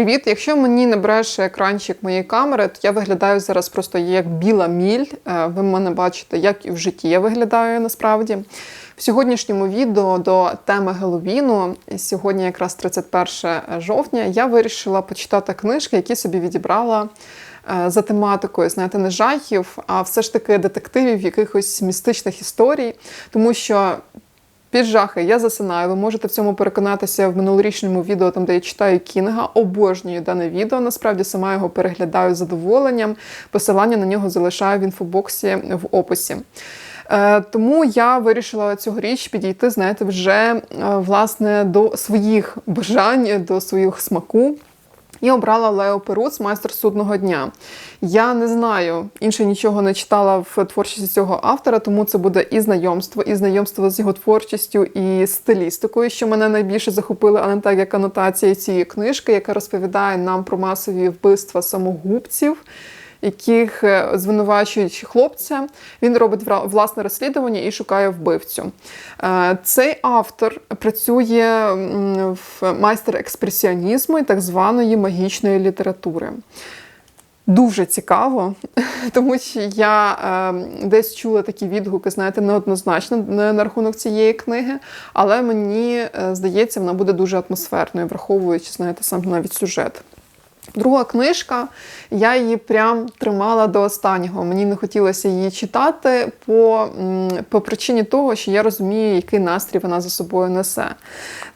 Привіт! Якщо мені не бреше екранчик моєї камери, то я виглядаю зараз просто як біла міль. Е, Ви мене бачите, як і в житті я виглядаю насправді. В сьогоднішньому відео до теми Геловіну, сьогодні якраз 31 жовтня, я вирішила почитати книжки, які собі відібрала е, за тематикою, знаєте, не жахів, а все ж таки детективів, якихось містичних історій, тому що. Під жахи я засинаю. Ви можете в цьому переконатися в минулорічному відео, там де я читаю Кінга. Обожнюю дане відео. Насправді сама його переглядаю з задоволенням. Посилання на нього залишаю в інфобоксі в описі. Е, Тому я вирішила цьогоріч підійти, знаєте, вже е, власне до своїх бажань, до своїх смаку. І обрала Лео Перуц, майстер судного дня. Я не знаю, інше нічого не читала в творчості цього автора, тому це буде і знайомство, і знайомство з його творчістю, і стилістикою, що мене найбільше захопили, а не так як анотація цієї книжки, яка розповідає нам про масові вбивства самогубців. Яких е, звинувачують хлопця, він робить власне розслідування і шукає вбивцю. Е, Цей автор працює в майстер експресіонізму і так званої магічної літератури. Дуже цікаво, тому що я е, десь чула такі відгуки, знаєте, неоднозначно на на рахунок цієї книги, але мені е, здається, вона буде дуже атмосферною, враховуючи, знаєте, сам навіть сюжет. Друга книжка, я її прям тримала до останнього. Мені не хотілося її читати по, по причині того, що я розумію, який настрій вона за собою несе.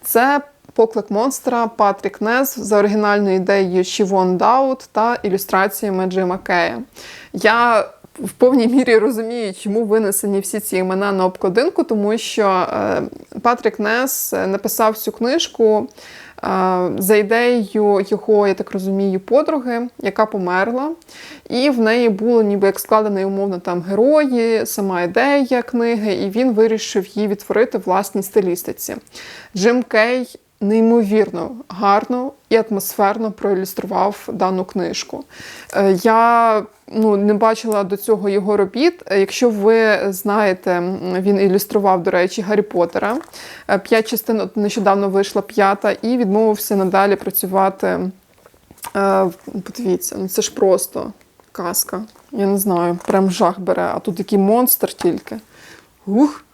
Це Поклик монстра Патрік Нес за оригінальною ідеєю Шівон Даут та ілюстраціями Джима Кея. Я в повній мірі розумію, чому винесені всі ці імена на обкладинку, тому що е, Патрік Нес написав цю книжку е, за ідеєю його, я так розумію, подруги, яка померла. І в неї було ніби як складений умовно там герої, сама ідея книги, і він вирішив її відтворити власній стилістиці. Джим Кей неймовірно гарно і атмосферно проілюстрував дану книжку. Е, Я ну, не бачила до цього його робіт. Е, Якщо ви знаєте, він ілюстрував, до речі, Гаррі Поттера. Е, П'ять частин нещодавно вийшла п'ята, і відмовився надалі працювати. Подивіться, ну це ж просто казка. Я не знаю, прям жах бере, а тут такий монстр тільки. Ух!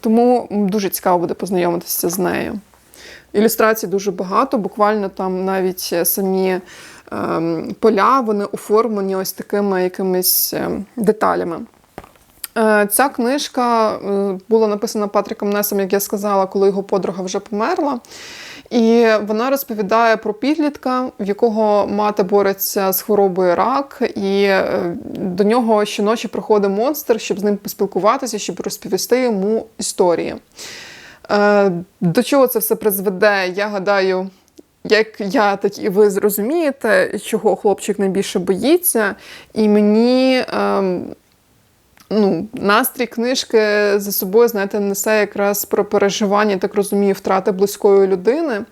Тому дуже цікаво буде познайомитися з нею. Ілюстрацій дуже багато, буквально там навіть е, самі ем, поля вони оформлені ось такими якимись ем, деталями. Е, Ця книжка е, була написана Патріком Несом, як я сказала, коли його подруга вже померла. І вона розповідає про підлітка, в якого мати бореться з хворобою рак, і до нього щоночі приходить монстр, щоб з ним поспілкуватися, щоб розповісти йому історії. Е, До чого це все призведе? Я гадаю, як я, так і ви зрозумієте, чого хлопчик найбільше боїться. І мені ем, ну, настрій книжки за собою, знаєте, несе якраз про переживання, так розумію, втрати близької людини.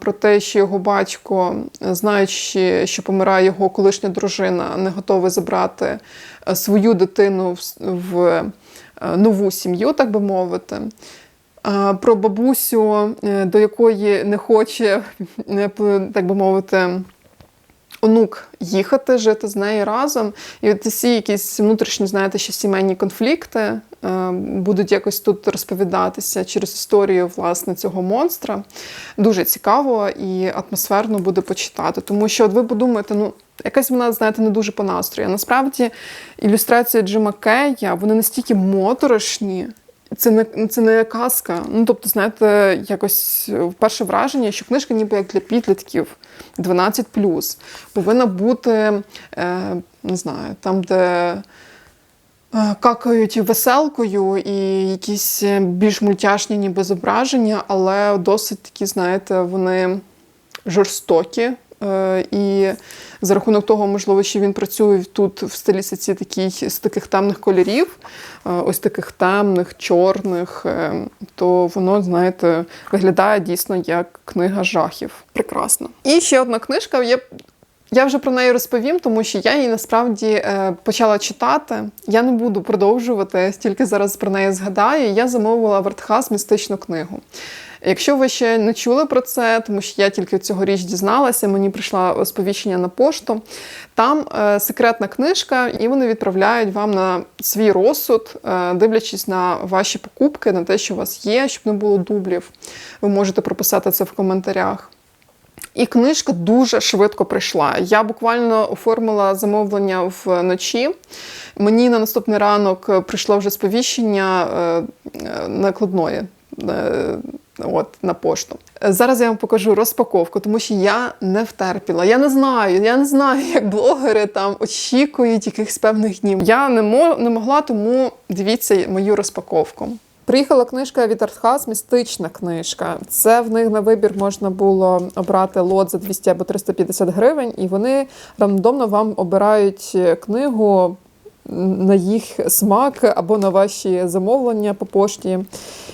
Про те, що його батько, знаючи, що помирає його колишня дружина, не готовий забрати е, свою дитину в, е, нову сім'ю, так би мовити. Про бабусю, е, до якої не хоче, так би мовити, онук їхати, жити з нею разом. І от ці якісь внутрішні, знаєте, ще сімейні конфлікти е, будуть якось тут розповідатися через історію власне цього монстра. Дуже цікаво і атмосферно буде почитати. Тому що от ви подумаєте, ну. Якась вона, знаєте, не дуже по настрою. Насправді ілюстрації Джима Кея, вони настільки моторошні, це не це не казка. Ну тобто, знаєте, якось е, перше враження, що книжка ніби як для підлітків 12 повинна бути, е, не знаю, там, де е, какають веселкою і якісь е, більш мультяшні ніби зображення, але досить такі, знаєте, вони жорстокі. Е, І за рахунок того, можливо, що він працює тут в стилістиці такій, з таких темних кольорів, е, ось таких темних, чорних, е, то воно, знаєте, виглядає дійсно як книга жахів. Прекрасно. І ще одна книжка. Я Я вже про неї розповім, тому що я її насправді е, почала читати. Я не буду продовжувати, стільки зараз про неї згадаю. Я замовила в Артхас містичну книгу. Якщо ви ще не чули про це, тому що я тільки цьогоріч дізналася, мені прийшло сповіщення на пошту. Там е, секретна книжка, і вони відправляють вам на свій розсуд, е, дивлячись на ваші покупки, на те, що у вас є, щоб не було дублів. Ви можете прописати це в коментарях. І книжка дуже швидко прийшла. Я буквально оформила замовлення вночі. Мені на наступний ранок прийшло вже сповіщення е, накладної. От на пошту. Зараз я вам покажу розпаковку, тому що я не втерпіла. Я не знаю, я не знаю, як блогери там очікують якихось певних днів. Я не, не могла, тому дивіться мою розпаковку. Приїхала книжка від Артхас, містична книжка. Це в них на вибір можна було обрати лот за 200 або 350 гривень, і вони рандомно вам обирають книгу на їх смак або на ваші замовлення по пошті,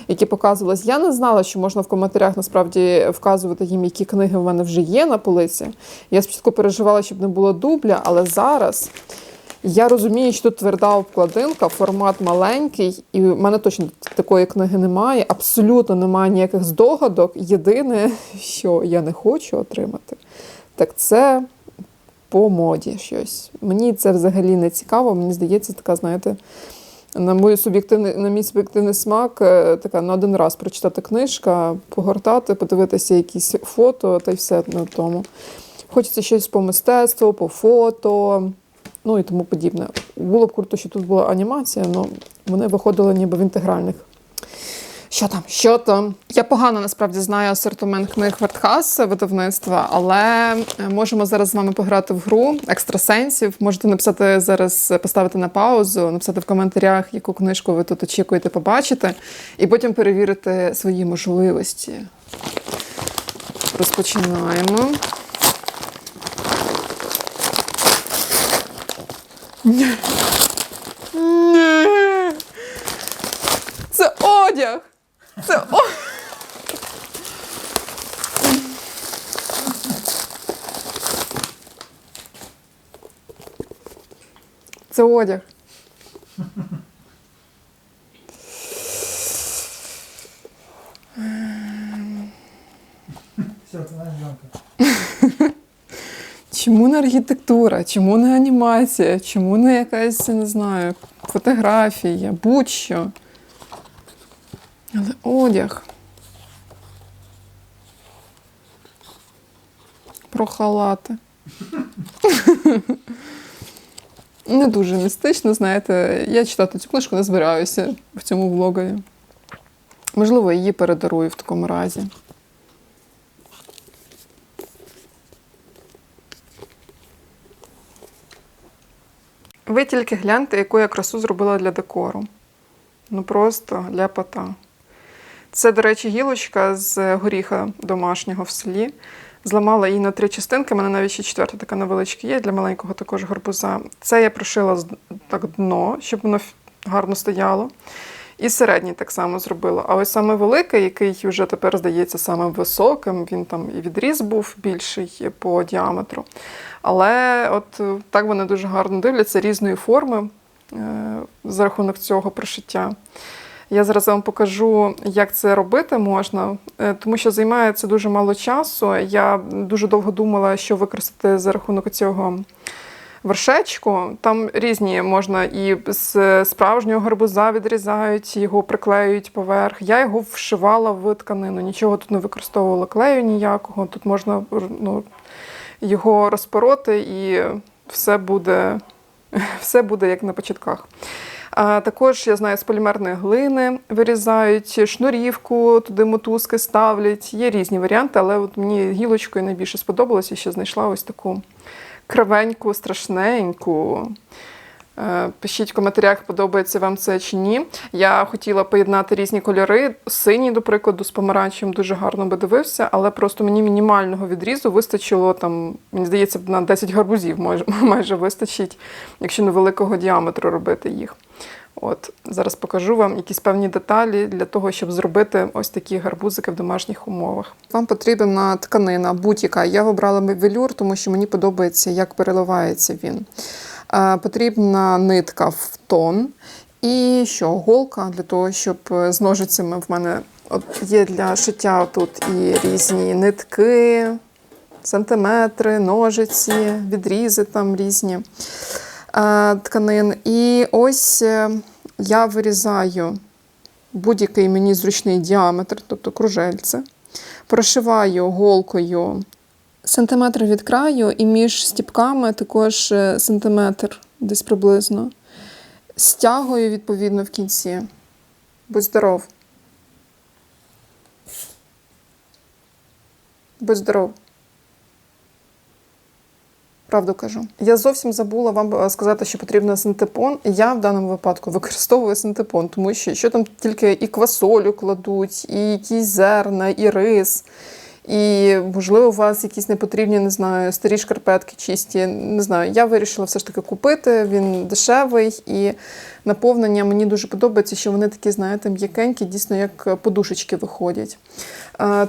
які показувались. Я не знала, що можна в коментарях насправді вказувати їм, які книги в мене вже є на полиці. Я спочатку переживала, щоб не було дубля, але зараз. Я розумію, що тут тверда обкладинка, формат маленький, і в мене точно такої книги немає. Абсолютно немає ніяких здогадок. Єдине, що я не хочу отримати, так це по моді щось. Мені це взагалі не цікаво. Мені здається, така, знаєте, на мою суб'єктивний, на мій суб'єктивний смак, е, така на один раз прочитати книжка, погортати, подивитися якісь фото та й все на тому. Хочеться щось по мистецтву, по фото ну і тому подібне. Було б круто, що тут була анімація, але вони виходили ніби в інтегральних. Що там? Що там? Я погано насправді знаю асортимент книг Вартхас видавництва, але можемо зараз з вами пограти в гру екстрасенсів. Можете написати зараз, поставити на паузу, написати в коментарях, яку книжку ви тут очікуєте побачити, і потім перевірити свої можливості. Розпочинаємо. Ні. Ні. Це одяг. Це о... Це одяг. Все, це наша зйомка. Чому не архітектура? Чому не анімація? Чому не якась, не знаю, фотографія, будь-що? Але одяг. Про халати. Не дуже містично, знаєте, я читати цю книжку не збираюся в цьому влогові. Можливо, її передарую в такому разі. Ви тільки гляньте, яку я красу зробила для декору. Ну просто ляпота. Це, до речі, гілочка з горіха домашнього в селі. Зламала її на три частинки. У мене навіть ще четверта така невеличка є для маленького також гарбуза. Це я прошила так дно, щоб воно гарно стояло. І середній так само зробила. А ось саме великий, який вже тепер здається самим високим, він там і відріз був більший по діаметру. Але от е, так вони дуже гарно дивляться різної форми е, за рахунок цього прошиття. Я зараз вам покажу, як це робити можна, е, тому що займає це дуже мало часу. Я дуже довго думала, що використати за рахунок цього вершечку. Там різні можна і з справжнього гарбуза відрізають, його приклеюють поверх. Я його вшивала в тканину, нічого тут не використовувала клею ніякого. Тут можна ну, його розпороти і все буде, все буде як на початках. Також я знаю, з полімерної глини вирізають шнурівку, туди мотузки ставлять. Є різні варіанти, але от мені гілочкою найбільше сподобалося, що знайшла ось таку кривеньку, страшненьку. Е, Пишіть в коментарях, подобається вам це чи ні. Я хотіла поєднати різні кольори. Синій, до прикладу, з помаранчем дуже гарно би дивився, але просто мені мінімального відрізу вистачило там, мені здається, на 10 гарбузів майже, майже вистачить, якщо невеликого діаметру робити їх. От зараз покажу вам якісь певні деталі для того, щоб зробити ось такі гарбузики в домашніх умовах. Вам потрібна тканина будь-яка. Я вибрала велюр, тому що мені подобається, як переливається він. Е, Потрібна нитка в тон і що, голка для того, щоб е, з ножицями в мене от є для шиття тут і різні нитки, сантиметри, ножиці, відрізи там різні е, тканин. І ось я вирізаю будь-який мені зручний діаметр, тобто кружельце, прошиваю голкою сантиметр від краю, і між стіпками також е, сантиметр десь приблизно. Стягую, відповідно, в кінці. Будь здоров. Будь здоров. Правду кажу. Я зовсім забула вам е, сказати, що потрібно синтепон. Я в даному випадку використовую синтепон, тому що що там тільки і квасолю кладуть, і якісь зерна, і рис. І, можливо, у вас якісь непотрібні, не знаю, старі шкарпетки чисті. Не знаю. Я вирішила все ж таки купити. Він дешевий і наповнення мені дуже подобається, що вони такі, знаєте, м'якенькі, дійсно як подушечки виходять.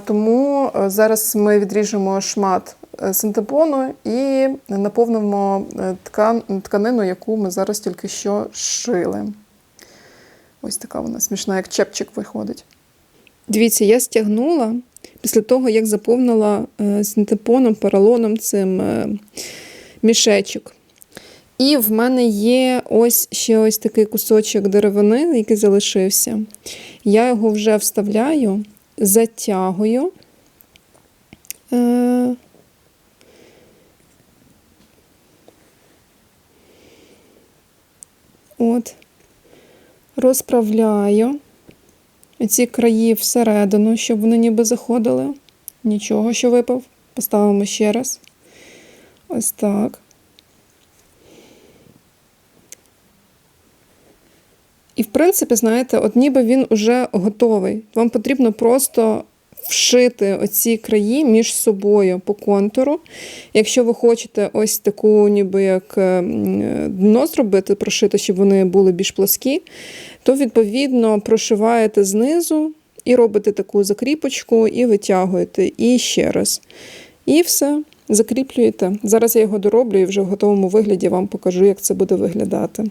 Тому е, зараз ми відріжемо шмат е, синтепону і наповнимо е, ткан- тканину, яку ми зараз тільки що шили. Ось така вона смішна, як чепчик виходить. Дивіться, я стягнула після того, як заповнила е, синтепоном, поролоном цим е, мішечок. І в мене є ось ще ось такий кусочок деревини, який залишився. Я його вже вставляю, затягую. Е, От, розправляю ці краї всередину, щоб вони ніби заходили. Нічого, що випав. Поставимо ще раз. Ось так. І, в принципі, знаєте, от ніби він уже готовий. Вам потрібно просто вшити оці краї між собою по контуру. Якщо ви хочете ось таку, ніби як е, дно зробити, прошити, щоб вони були більш плоскі, то відповідно прошиваєте знизу і робите таку закріпочку, і витягуєте. І ще раз. І все, закріплюєте. Зараз я його дороблю і вже в готовому вигляді вам покажу, як це буде виглядати.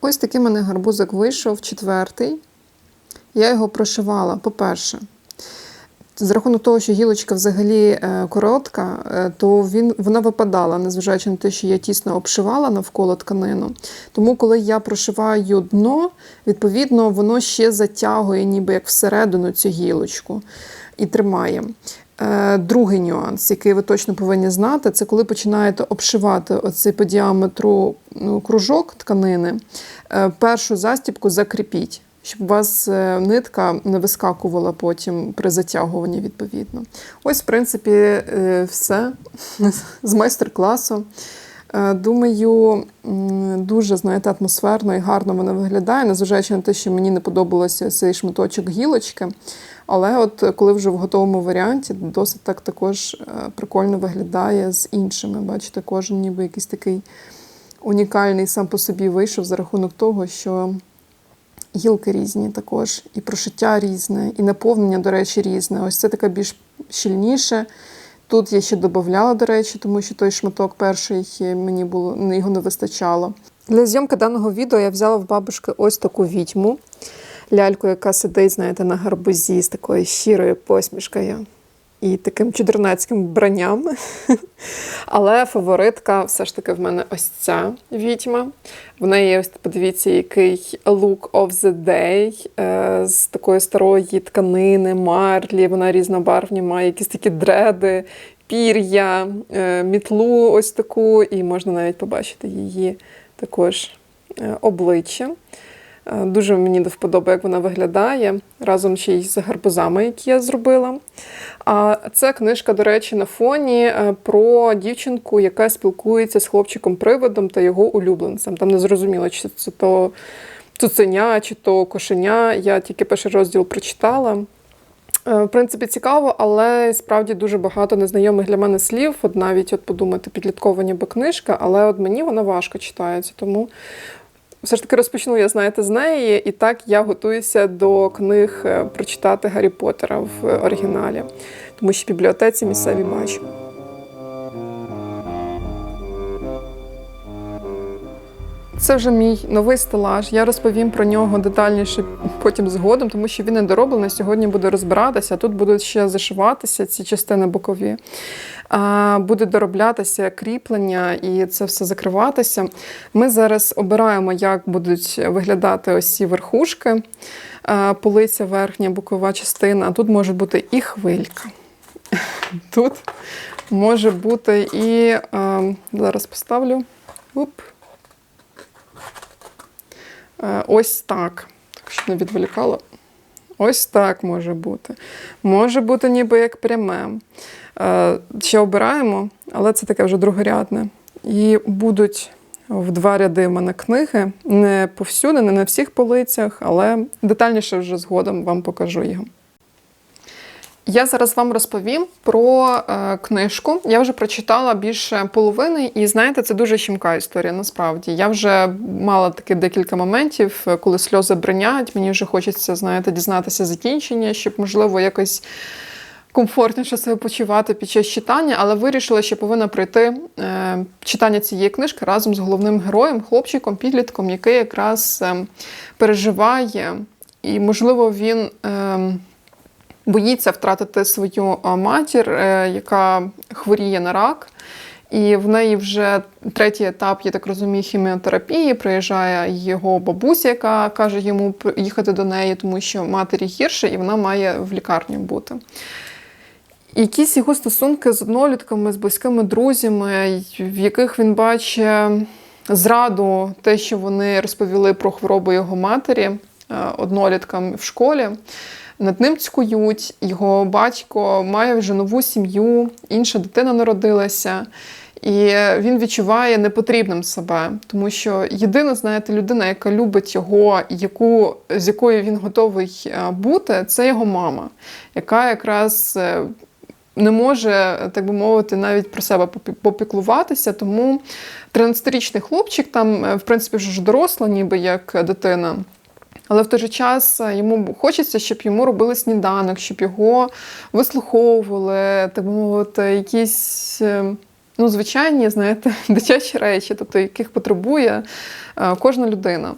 Ось такий мене гарбузик вийшов, четвертий. Я його прошивала, по-перше. За рахунок того, що гілочка взагалі е, коротка, е, то він, вона випадала, незважаючи на те, що я тісно обшивала навколо тканину. Тому, коли я прошиваю дно, відповідно, воно ще затягує, ніби як всередину цю гілочку і тримає. Е, Другий нюанс, який ви точно повинні знати, це коли починаєте обшивати оцей по діаметру ну, кружок тканини, першу застібку закріпіть, щоб у вас е, нитка не вискакувала потім при затягуванні відповідно. Ось, в принципі, е, все з майстер-класу. Е, Думаю, дуже знаєте, атмосферно і гарно вона виглядає, незважаючи на те, що мені не подобалося цей шматочок гілочки. Але от коли вже в готовому варіанті, досить так також прикольно виглядає з іншими. Бачите, кожен ніби якийсь такий унікальний сам по собі вийшов за рахунок того, що гілки різні також, і прошиття різне, і наповнення, до речі, різне. Ось це таке більш щільніше. Тут я ще додавала, до речі, тому що той шматок перший мені було його не вистачало. Для зйомки даного відео я взяла в бабушки ось таку відьму, ляльку, яка сидить, знаєте, на гарбузі з такою щирою посмішкою і таким чудернацьким вбранням. Але фаворитка все ж таки в мене ось ця відьма. В неї ось подивіться, який look of the day е, з такої старої тканини, марлі. Вона різнобарвні, має якісь такі дреди, пір'я, е, мітлу ось таку, і можна навіть побачити її також е, обличчя. Е, Дуже мені до вподоби, як вона виглядає, разом ще й з гарбузами, які я зробила. А це книжка, до речі, на фоні е, про дівчинку, яка спілкується з хлопчиком-приводом та його улюбленцем. Там не зрозуміло, чи це то цуценя, чи то кошеня. Я тільки перший розділ прочитала. Е, В принципі, цікаво, але справді дуже багато незнайомих для мене слів. От навіть от подумати, підліткова ніби книжка, але от мені вона важко читається. Тому все ж таки розпочну я, знаєте, з неї. І так я готуюся до книг е, прочитати Гаррі Поттера в оригіналі, тому що в бібліотеці місцеві бачу. Це вже мій новий стелаж. Я розповім про нього детальніше потім згодом, тому що він недороблений. Сьогодні буде розбиратися. Тут будуть ще зашиватися ці частини бокові. Буде дороблятися кріплення і це все закриватися. Ми зараз обираємо, як будуть виглядати ось ці верхушки, полиця верхня, бокова частина. Тут може бути і хвилька. Тут може бути і а, зараз поставлю. Уп. Е, Ось так. Так що не відволікало. Ось так може бути. Може бути ніби як пряме. Е, Ще обираємо, але це таке вже другорядне. І будуть в два ряди в мене книги. Не повсюди, не на всіх полицях, але детальніше вже згодом вам покажу його. Я зараз вам розповім про е, книжку. Я вже прочитала більше половини, і знаєте, це дуже щемка історія. Насправді я вже мала таки декілька моментів, е, коли сльози бринять. Мені вже хочеться, знаєте, дізнатися закінчення, щоб можливо якось. Комфортніше себе почувати під час читання, але вирішила, що повинна пройти е, читання цієї книжки разом з головним героєм, хлопчиком, підлітком, який якраз е, переживає, і, можливо, він е, боїться втратити свою матір, е, яка хворіє на рак. І в неї вже третій етап, я так розумію, хіміотерапії. Приїжджає його бабуся, яка каже йому їхати до неї, тому що матері гірше, і вона має в лікарні бути. Якісь його стосунки з однолітками, з близькими друзями, в яких він бачить зраду, те, що вони розповіли про хворобу його матері е, одноліткам в школі. Над ним цькують, його батько має вже нову сім'ю, інша дитина народилася. І він відчуває непотрібним себе, тому що єдина, знаєте, людина, яка любить його, яку, з якою він готовий е, бути, це його мама, яка якраз е, не може, так би мовити, навіть про себе попіклуватися. Тому 13-річний хлопчик там, е, в принципі, вже доросла, ніби як дитина. Але в той же час е, йому хочеться, щоб йому робили сніданок, щоб його вислуховували, так би мовити, якісь е, ну, звичайні, знаєте, дитячі речі, тобто яких потребує е, кожна людина.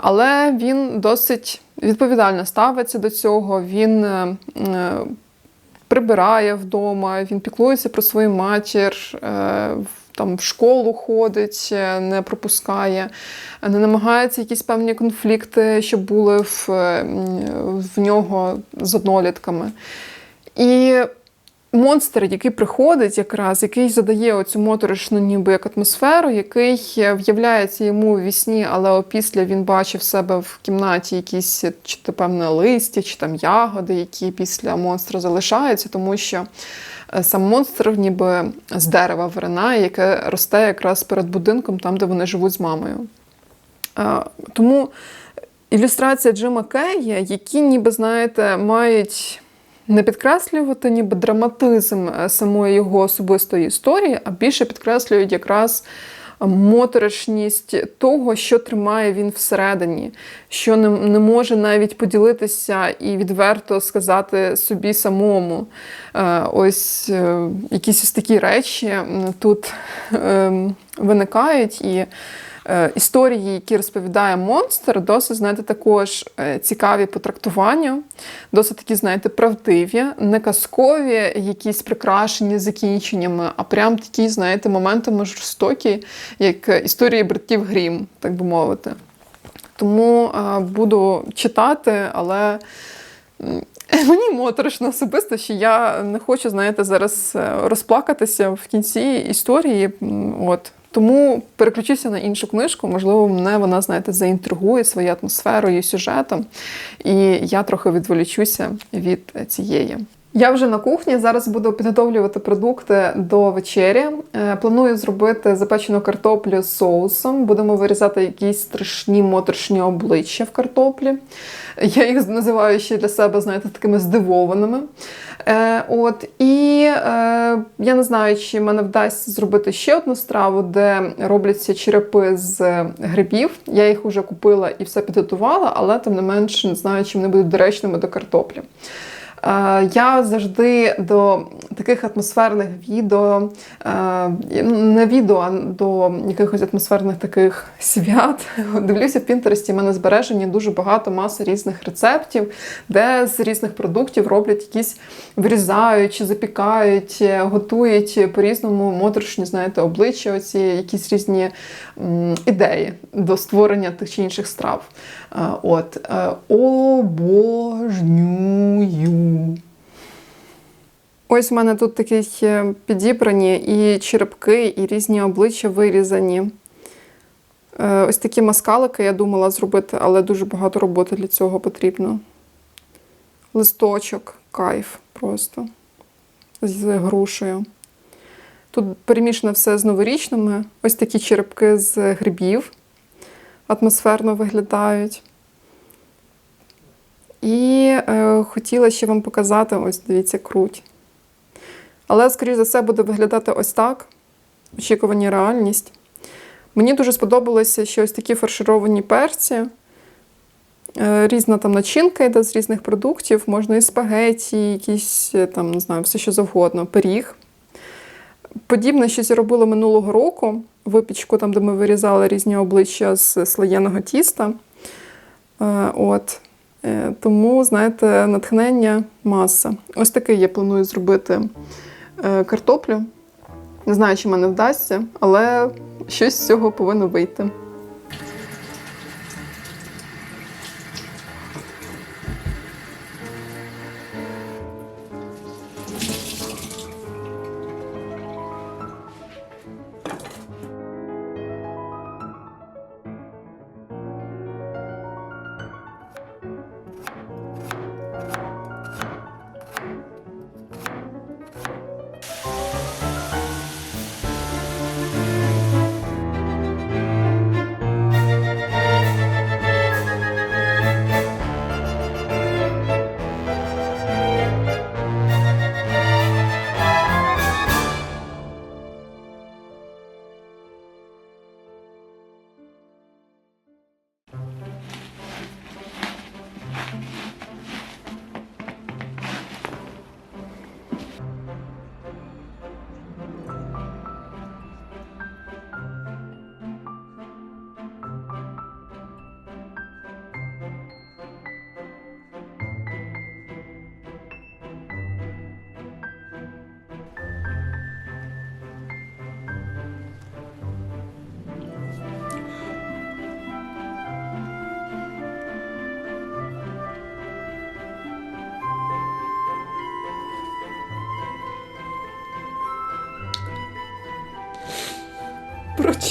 Але він досить відповідально ставиться до цього. Він прибирає вдома, він піклується про свою матір. В- Там в школу ходить, е, не пропускає, не намагається якісь певні конфлікти, щоб були в, е, в нього з однолітками. І монстр, який приходить якраз, який задає оцю моторошну ніби як атмосферу, який е, в'являється йому у вісні, але опісля він бачив себе в кімнаті якісь чи то певне листя, чи там ягоди, які після монстра залишаються, тому що сам монстр ніби з дерева виринає, яке росте якраз перед будинком, там, де вони живуть з мамою. Е, Тому ілюстрація Джима Кея, які, ніби, знаєте, мають не підкреслювати ніби драматизм е, самої його особистої історії, а більше підкреслюють якраз моторошність того, що тримає він всередині, що не, не може навіть поділитися і відверто сказати собі самому. Е, Ось е, якісь ось такі речі тут е, виникають. І історії, які розповідає монстр, досить, знаєте, також е, цікаві по трактуванню, досить такі, знаєте, правдиві, не казкові, якісь прикрашені закінченнями, а прям такі, знаєте, моментами жорстокі, як е, історії братів Грім, так би мовити. Тому е, буду читати, але. Мені моторошно особисто, що я не хочу, знаєте, зараз е, розплакатися в кінці історії. От. Тому переключуся на іншу книжку. Можливо, мене вона, знаєте, заінтригує своєю атмосферою, сюжетом, і я трохи відволічуся від цієї. Я вже на кухні. Зараз буду підготовлювати продукти до вечері. Е, Планую зробити запечену картоплю з соусом. Будемо вирізати якісь страшні моторшні обличчя в картоплі. Я їх називаю ще для себе, знаєте, такими здивованими. Е, от, і е, я не знаю, чи мене вдасться зробити ще одну страву, де робляться черепи з грибів. Я їх вже купила і все підготувала, але тим не менш не знаю, чи вони будуть доречними до картоплі. Е, Я завжди до таких атмосферних відео, е, не відео, а до якихось атмосферних таких свят. Дивлюся в Пінтересті, в мене збережені дуже багато маси різних рецептів, де з різних продуктів роблять якісь вирізають, запікають, готують по-різному моторошні, знаєте, обличчя, оці якісь різні ідеї до створення тих чи інших страв. Е, От обожнюю. Ось в мене тут такі е, підібрані і черепки, і різні обличчя вирізані. Е, Ось такі маскалики я думала зробити, але дуже багато роботи для цього потрібно. Листочок, кайф просто з грушею. Тут перемішано все з новорічними. Ось такі черепки з грибів атмосферно виглядають. І е, хотіла ще вам показати, ось дивіться, круть. Але, скоріш за все, буде виглядати ось так. Очікувані реальність. Мені дуже сподобалося ще ось такі фаршировані перці. Е, Різна там начинка йде з різних продуктів, можна і спагеті, якісь е, там, не знаю, все що завгодно, пиріг. Подібне щось я робила минулого року, випічку, там, де ми вирізали різні обличчя з слоєного тіста. Е, От. Е, Тому, знаєте, натхнення маса. Ось такий я планую зробити е, картоплю. Не знаю, чи мене вдасться, але щось з цього повинно вийти.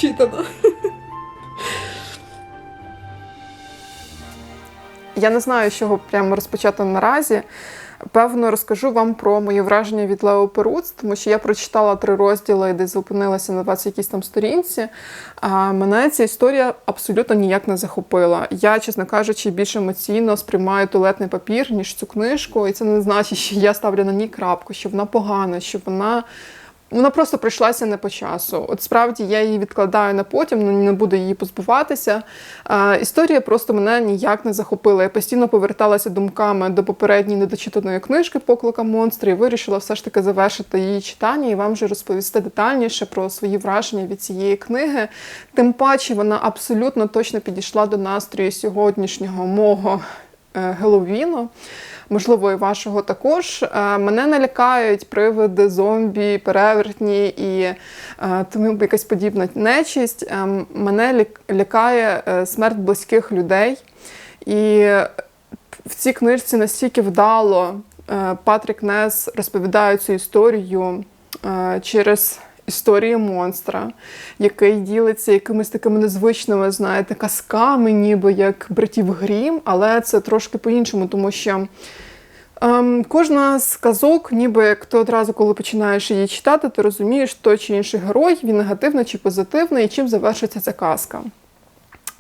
Прочитано. Я не знаю, з чого прямо розпочати наразі. Певно, розкажу вам про мої враження від Лео Перуц, тому що я прочитала три розділи і десь зупинилася на 20 якійсь там сторінці. А мене ця історія абсолютно ніяк не захопила. Я, чесно кажучи, більш емоційно сприймаю туалетний папір, ніж цю книжку. І це не значить, що я ставлю на ній крапку, що вона погана, що вона. Вона просто прийшлася не по часу. От справді я її відкладаю на потім, ну, не буду її позбуватися. А, історія просто мене ніяк не захопила. Я постійно поверталася думками до попередньої недочитаної книжки Поклика монстрів і вирішила все ж таки завершити її читання і вам вже розповісти детальніше про свої враження від цієї книги. Тим паче вона абсолютно точно підійшла до настрою сьогоднішнього мого Геловіну можливо, і вашого також. Е, Мене не лякають привиди, зомбі, перевертні і е, тому якась подібна нечисть. Е, Мене лякає е, смерть близьких людей. І в цій книжці настільки вдало е, Патрік Нес розповідає цю історію е, через історію монстра, який ділиться якимись такими незвичними, знаєте, казками, ніби як братів Грім, але це трошки по-іншому, тому що. Ем, кожна з казок, ніби як ти одразу, коли починаєш її читати, ти розумієш, той чи інший герой, він негативний чи позитивний, і чим завершиться ця казка.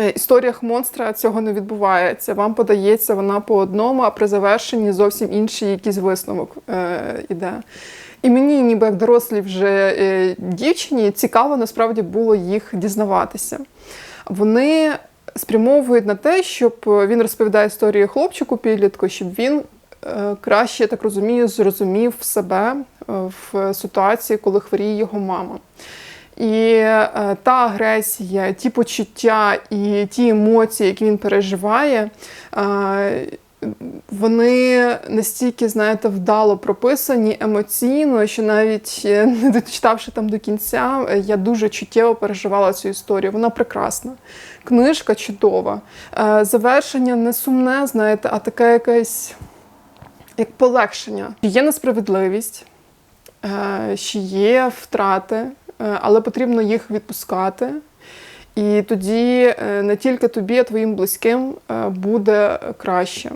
Е, історіях монстра цього не відбувається. Вам подається вона по одному, а при завершенні зовсім інший якийсь висновок е, іде. І мені, ніби як дорослій вже е, дівчині, цікаво насправді було їх дізнаватися. Вони спрямовують на те, щоб він розповідає історію хлопчику підлітку, щоб він краще, я так розумію, зрозумів себе в ситуації, коли хворіє його мама. І е, та агресія, ті почуття і ті емоції, які він переживає, е, вони настільки, знаєте, вдало прописані емоційно, що навіть е, не дочитавши там до кінця, я дуже чуттєво переживала цю історію. Вона прекрасна. Книжка чудова. Завершення не сумне, знаєте, а таке якесь як полегшення. Є несправедливість, е, що є втрати, але потрібно їх відпускати. І тоді е, не тільки тобі, а твоїм близьким е, буде краще.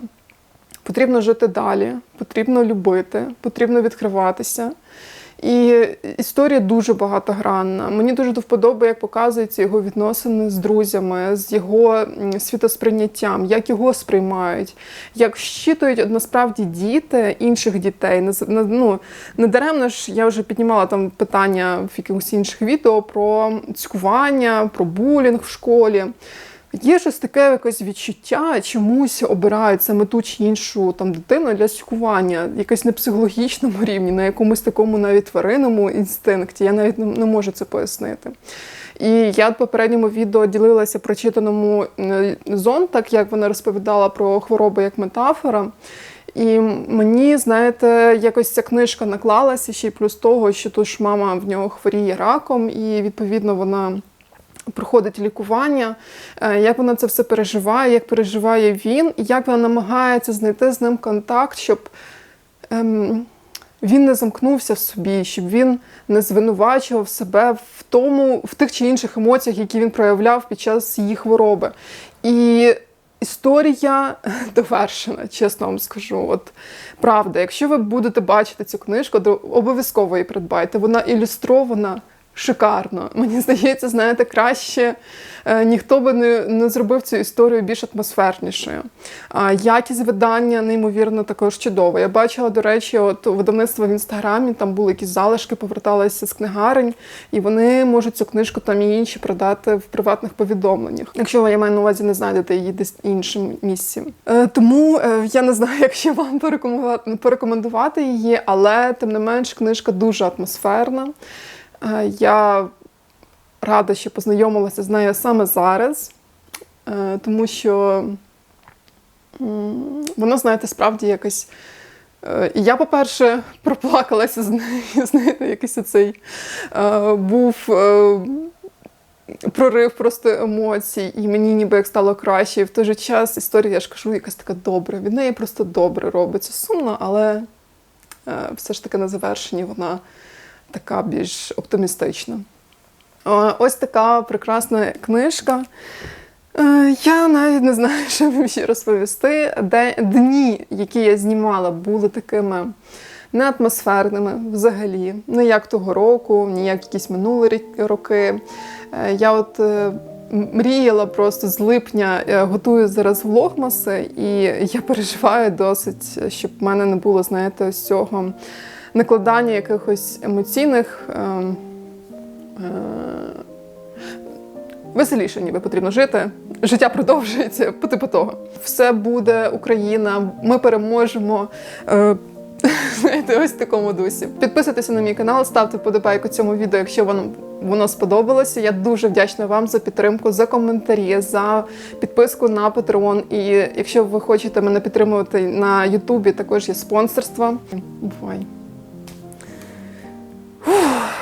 Потрібно жити далі, потрібно любити, потрібно відкриватися. І історія дуже багатогранна. Мені дуже до вподоби, як показуються його відносини з друзями, з його світосприйняттям, як його сприймають, як щитують насправді діти інших дітей. Ну, не даремно ж я вже піднімала там питання в якихось інших відео про цькування, про булінг в школі. Є щось таке якесь відчуття, чомусь обирають саме ту чи іншу там дитину для сікування, якось на психологічному рівні, на якомусь такому навіть тваринному інстинкті. Я навіть не, можу це пояснити. І я в попередньому відео ділилася прочитаному зон, так як вона розповідала про хвороби як метафора. І мені, знаєте, якось ця книжка наклалася ще й плюс того, що тут ж мама в нього хворіє раком, і відповідно вона проходить лікування, е, як вона це все переживає, як переживає він, і як вона намагається знайти з ним контакт, щоб ем, він не замкнувся в собі, щоб він не звинувачував себе в тому, в тих чи інших емоціях, які він проявляв під час її хвороби. І історія довершена, чесно вам скажу. От правда, якщо ви будете бачити цю книжку, то обов'язково її придбайте. Вона ілюстрована шикарно. Мені здається, знаєте, краще е, ніхто би не, не зробив цю історію більш атмосфернішою. Якість видання неймовірно також чудова. Я бачила, до речі, от видавництво в інстаграмі, там були якісь залишки, поверталися з книгарень, і вони можуть цю книжку там і інші продати в приватних повідомленнях. Якщо ви, я маю на увазі, не знайдете її десь іншим місці. Е, тому е, я не знаю, як ще вам порекомендувати її, але тим не менш книжка дуже атмосферна. Е, Я рада, що познайомилася з нею саме зараз, е, тому що м, вона, знаєте, справді якось. е, І я, по-перше, проплакалася з нею, знаєте, якийсь оцей е, був прорив просто емоцій, і мені ніби як стало краще. І в той же час історія, я ж кажу, якась така добра. Від неї просто добре робиться. Сумно, але все ж таки на завершенні вона така більш оптимістична. Ось така прекрасна книжка. Е, Я навіть не знаю, що вам ще розповісти. Дні, які я знімала, були такими не атмосферними взагалі. Не як того року, ні як якісь минулі роки. Е, Я от е, мріяла просто з липня, готую зараз влогмаси, і я переживаю досить, щоб в мене не було, знаєте, ось цього накладання якихось емоційних. ем, е, Веселіше, ніби потрібно жити. Життя продовжується по типу того. Все буде Україна, ми переможемо. Е, Знаєте, ось в такому дусі. Підписуйтеся на мій канал, ставте вподобайку цьому відео, якщо воно, воно сподобалося. Я дуже вдячна вам за підтримку, за коментарі, за підписку на Patreon. І якщо ви хочете мене підтримувати на Ютубі, також є спонсорство. Бувай! Whew.